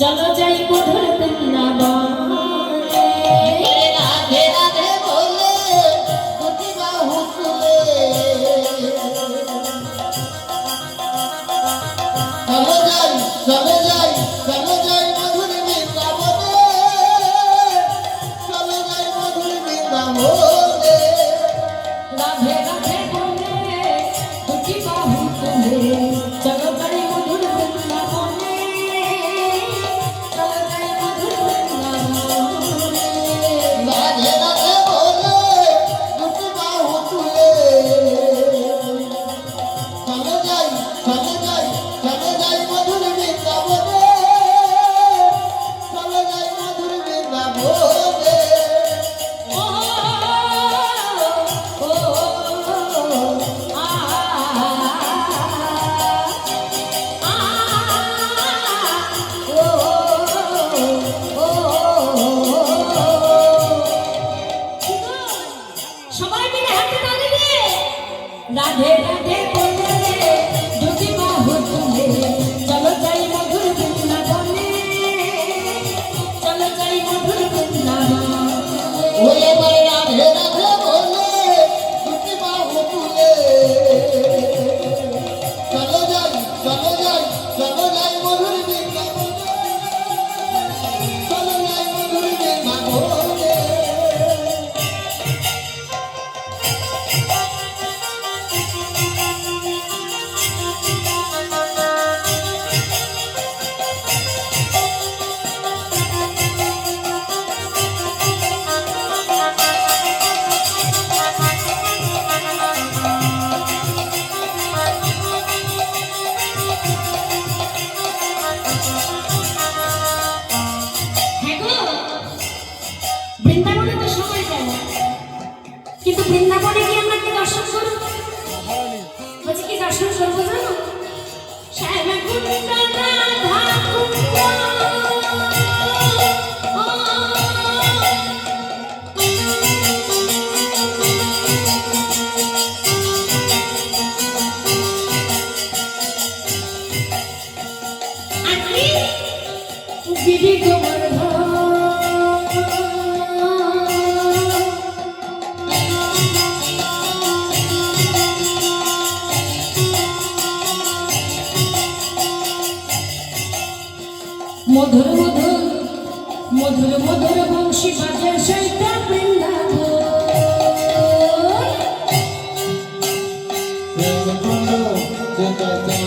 চলো যাই মধুর বৃন্দাবনে। রাধে রাধে বলে প্রতিমা হুসলে চলো যাই চলো राधे राधे করি পাবো কিন্তু বৃন্দাবনে গিয়ে আমরা কি দর্শন করব? বলছি, কি দর্শন করব জানো? শ্যামা কুন্দা রাধা কুন্দা Did you go